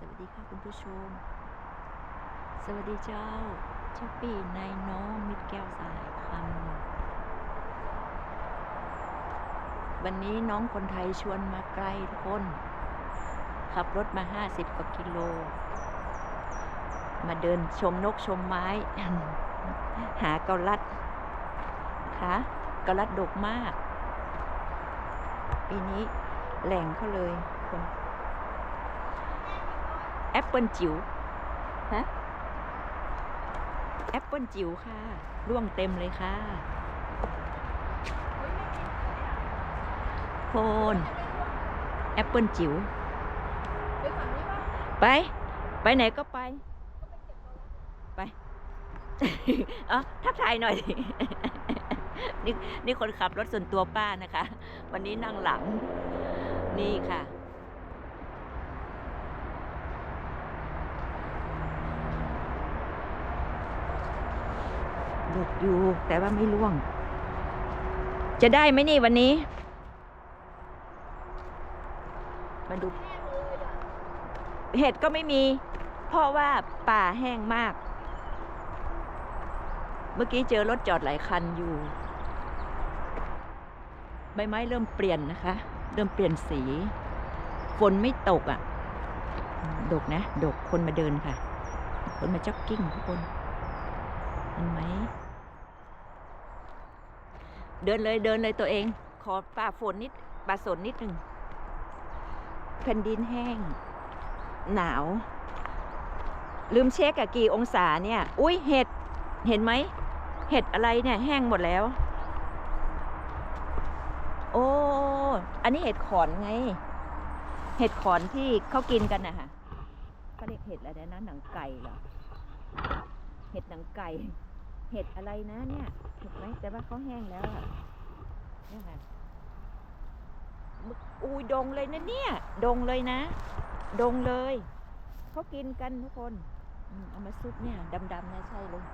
สวัสดีค่ะคุณผู้ชม สวัสดีเจ้าเจ้าปีนายน้องมิตรแก้วสายคำวันนี้น้องคนไทยชวนมาไกลทุกคน ขับรถมา50กว่ากิโล มาเดินชมนกชมไม้ หาเกาลัดคะเกาลัดดกมาก ปีนี้แหล่งเขาเลยคน อปเปิลจิ๋วฮะแอปเปิลจิ๋วค่ะร่วงเต็มเลยค่ะโคนแอปเปิลจิ๋วไป ไปไหนก็ไป ไปอ๋อทักทายหน่อย นี่นี่คนขับรถส่วนตัวป้านะคะ วันนี้นั่งหลัง นี่ค่ะ หลุดอยู่ แต่ว่าไม่ล่วง จะได้ไหมนี่วันนี้ มาดูเห็ดก็ไม่มี เพราะว่าป่าแห้งมาก เมื่อกี้เจอรถจอดหลายคันอยู่ ใบไม้เริ่มเปลี่ยนนะคะ เริ่มเปลี่ยนสี ฝนไม่ตกอะ่ะ ดกนะ ดกคนมาเดินค่ะ คนมาจ็อกกิ้งทุกคนเห็นไหม เดินเลยเดินเลยตัวเอง ขอป่าฝนนิดป่าสนนิดหนึ่งแผ่นดินแห้ง หนาว ลืมเช็คอะกี่องศาเนี่ย อุ้ยเห็ด เห็นไหม เห็ดอะไรเนี่ยแห้งหมดแล้ว โอ้ อันนี้เห็ดขอนไง เห็ดขอนที่เขากินกันนะคะเขาเรียกเห็ดอะไรนะหนังไก่เหรอ เห็ดหนังไก่ เห็ดอะไรนะเนี่ยเห็นไหมแต่ว่าเขาแห้งแล้วอะเนี่ยค่ะมึกอุ้ยดงเลยนะเนี่ย ดงเลยนะ ดงเลย เขากินกันทุกคนอืมเอามาซุปเนี่ยดำๆเนี่ยใช่เลย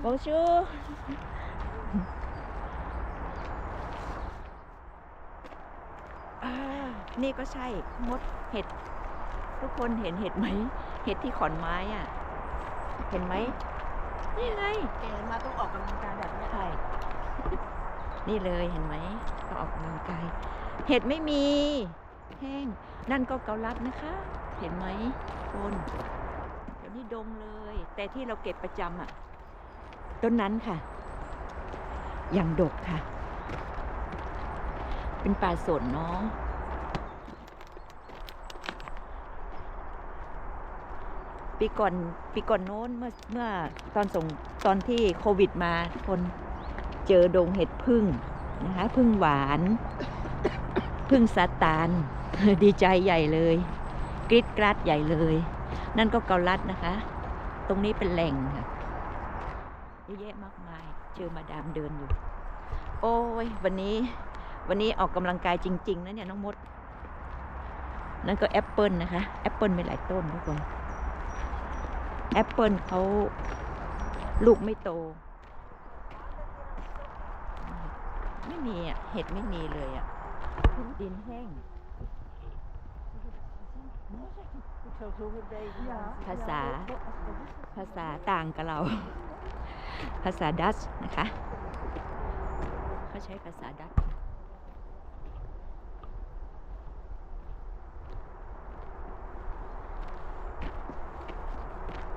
โบชูอ่านี่ก็ใช่มดเห็ด ทุกคนเห็นเห็ดไหม เห็ดที่ขอนไม้อะ เห็นไหม นี่ไงแกมาต้องออกกำลังกายแบบเนี้ยใช่นี่เลยเห็นไหมต้องออกกำลังกาย เห็ดไม่มี แห้ง นั่นก็เกาลัดนะคะ เห็นไหมคนเดี๋ยวนี้ดงเลย แต่ที่เราเก็บประจำอะ ต้นนั้นค่ะ อย่างดกค่ะ เป็นป่าสนเนาะ ปีก่อนปีก่อนโน้นเมื่อเมื่อตอนส่งตอนที่โควิดมาคนเจอดงเห็ดพึ่งนะคะพึ่งหวานพึ่งซาตานดีใจใหญ่เลยกรีดกราดใหญ่เลย นั่นก็เกาลัดนะคะ ตรงนี้เป็นแหล่งค่ะเยอะแยะมากมายเจอมาดามเดินอยู่ โอ้ยวันนี้วันนี้ออกกำลังกายจริง ๆนะเนี่ยน้องมด นั่นก็แอปเปิลนะคะแอปเปิลมีหลายต้นทุกคน แอปเปิลเขาลูกไม่โต ไม่มีอะ เห็ดไม่มีเลยอะดินแห้ง ภาษา ภาษาต่างกับเรา ภาษาดัชนะคะ เขาใช้ภาษาดัช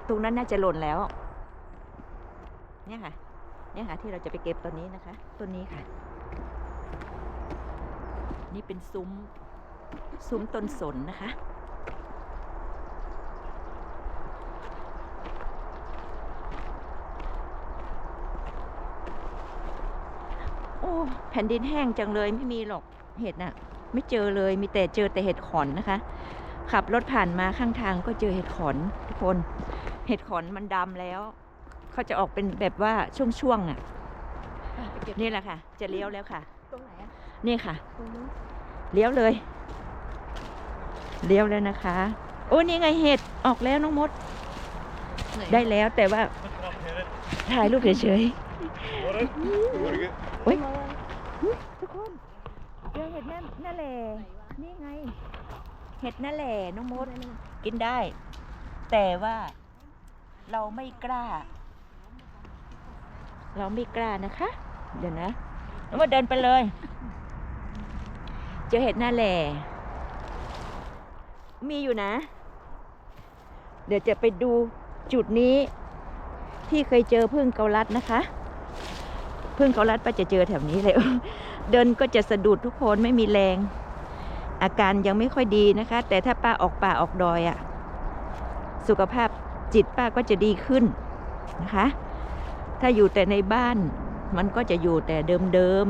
ตรงนั้นน่าจะหล่นแล้ว เนี่ยค่ะ เนี่ยค่ะ ที่เราจะไปเก็บตัวนี้นะคะต้นนี้ค่ะ นี่เป็นซุ้ม ซุ้มต้นสนนะคะ โอ้แผ่นดินแห้งจังเลยไม่มีหรอกเห็ดน่ะ ไม่เจอเลยมีแต่เจอแต่เห็ดขอนนะคะขับรถผ่านมาข้างทางก็เจอเห็ดขอนทุกคน เห็ดขอนมันดำแล้ว เขาจะออกเป็นแบบว่าช่วงๆอะไปเก็บนี่แหละค่ะ จะเลี้ยวแล้วค่ะ ตรงไหนอะนี่ค่ะ ตรงนู้นเลี้ยวเลย เลี้ยวแล้วนะคะ โอ้นี่ไงเห็ดออกแล้วน้องมดไหนได้แล้วแต่ว่า ถ่ายรูปเฉย Morgen. Morgen. ๆเฮ้ยทุกคนเจอเห็ดแน่แน่แหละไหนวะนี่ไง เห็ดนั่นแหละน้องมดกินได้ แต่ว่า เราไม่กล้า เราไม่กล้านะคะ เดี๋ยวนะน้องมดเดินไปเลย เจอเห็ดหน้าแหล่มีอยู่นะ เดี๋ยวจะไปดูจุดนี้ ที่เคยเจอพึ่งเกาลัดนะคะ พึ่งเกาลัดป้าจะเจอแถวนี้เลย เดินก็จะสะดุดทุกคนไม่มีแรง อาการยังไม่ค่อยดีนะคะ แต่ถ้าป้าออกป่าออกดอยอะสุขภาพ จิตป้าก็จะดีขึ้นนะคะ ถ้าอยู่แต่ในบ้านมันก็จะอยู่แต่เดิม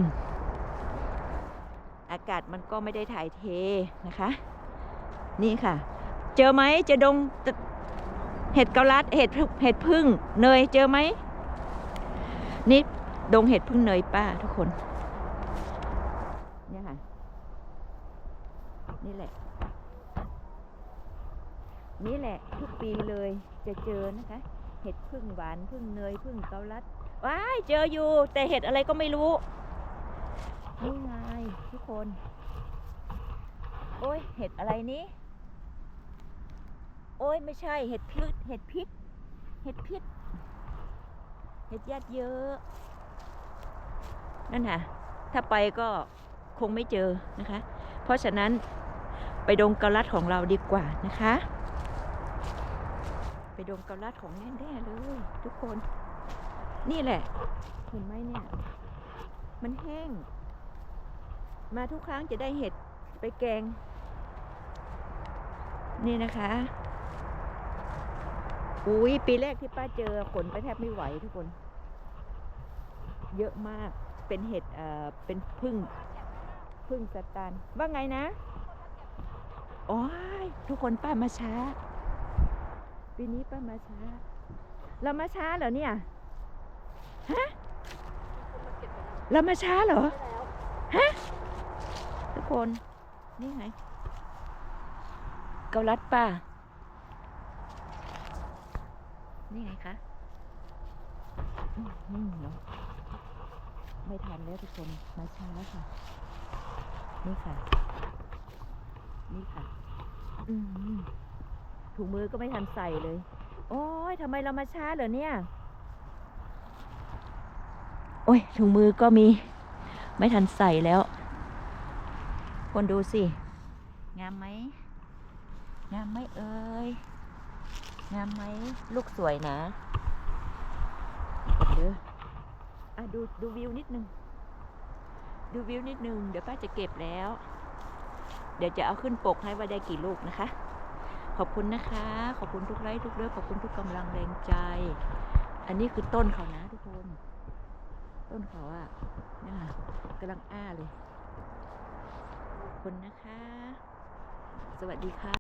ๆ อากาศมันก็ไม่ได้ถ่ายเทนะคะ นี่ค่ะ เจอไหมเจอดงเห็ดเกาลัดเห็ดเห็ดพึ่งเนยเจอไหมนี่ดงเห็ดพึ่งเนยป้าทุกคนเนี่ยค่ะนี่แหละ นี่แหละทุกปีเลย จะเจอนะคะ เห็ดพึ่งหวานพึ่งเนยพึ่งเกาลัดว้ายเจออยู่ แต่เห็ดอะไรก็ไม่รู้นี่ไงทุกคน โอ้ยเห็ดอะไรนี้ โอ้ยไม่ใช่เห็ดพิษเห็ดพิษเห็ดพิษเห็ดญาติเยอะ นั่นค่ะ ถ้าไปก็คงไม่เจอนะคะ เพราะฉะนั้นไปดงเกาลัดของเราดีกว่านะคะ ไปดงเกาลัดของแน่ๆเลย ทุกคน นี่แหละ เห็นไหมเนี่ย มันแห้ง มาทุกครั้งจะได้เห็ดไปแกง นี่นะคะ อุ้ยปีแรกที่ป้าเจอขนไปแทบไม่ไหวทุกคน เยอะมากเป็นเห็ดเอ่อเป็นพึ่งพึ่งสแตนว่าไงนะโอ้ยทุกคนป้ามาช้า ปีนี้ป้ามาช้า เรามาช้าเหรอเนี่ย ฮะ เรามาช้าเหรอ ฮะ ทุกคน นี่ไง เกาลัดป่า นี่ไงคะอืมอืมเนาะไม่ทันแล้วทุกคน มาช้าค่ะ นี่ค่ะ นี่ค่ะ อืม ถุงมือก็ไม่ทันใส่เลย โอ้ยทำไมเรามาช้าเหรอเนี่ย โอ้ยถุงมือก็มี ไม่ทันใส่แล้ว คนดูสิ งามไหม งามไหมเอ่ย งามไหม ลูกสวยนะเดี๋ยวอะดูดูวิวนิดนึง ดูวิวนิดนึง เดี๋ยวป้าจะเก็บแล้ว เดี๋ยวจะเอาขึ้นปกให้ว่าได้กี่ลูกนะคะ ขอบคุณนะคะ ขอบคุณทุกไลค์ทุกเรื่องขอบคุณทุกกำลังแรงใจ อันนี้คือต้นเขานะทุกคน ต้นเขาอะนี่ค่ะกำลังอ้าเลย ขอบคุณนะคะ สวัสดีค่ะ